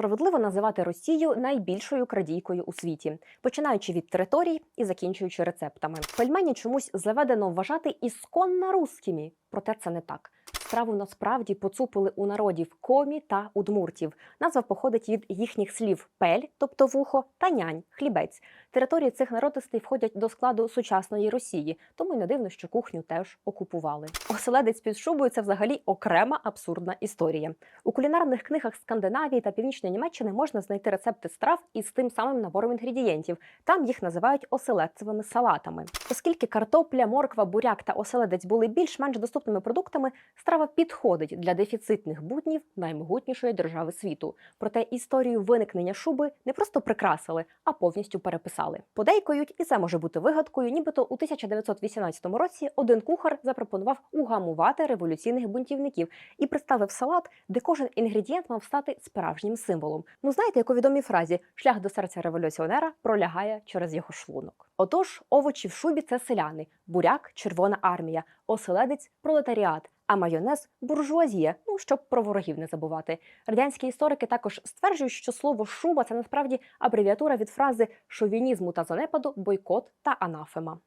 справедливо називати Росію найбільшою крадійкою у світі, починаючи від територій і закінчуючи рецептами. Пельмені чомусь заведено вважати ісконно русскими, проте це не так. Страву насправді поцупили у народів комі та удмуртів. Назва походить від їхніх слів пель, тобто вухо, та нянь, хлібець. Території цих народностей входять до складу сучасної Росії, тому й не дивно, що кухню теж окупували. Оселедець під шубою це взагалі окрема абсурдна історія. У кулінарних книгах Скандинавії та Північної Німеччини можна знайти рецепти страв із тим самим набором інгредієнтів. Там їх називають оселедцевими салатами. Оскільки картопля, морква, буряк та оселедець були більш-менш доступними продуктами, страва підходить для дефіцитних буднів наймогутнішої держави світу. Проте історію виникнення шуби не просто прикрасили, а повністю переписали. Подейкують, і це може бути вигадкою, нібито у 1918 році один кухар запропонував угамувати революційних бунтівників і представив салат, де кожен інгредієнт мав стати справжнім символом. Ну знаєте, як у відомій фразі шлях до серця революціонера пролягає через його шлунок. Отож, овочі в шубі це селяни, буряк червона армія, оселедець пролетаріат. А майонез буржуазія, ну щоб про ворогів не забувати. Радянські історики також стверджують, що слово шуба це насправді абревіатура від фрази шовінізму та занепаду, бойкот та анафема.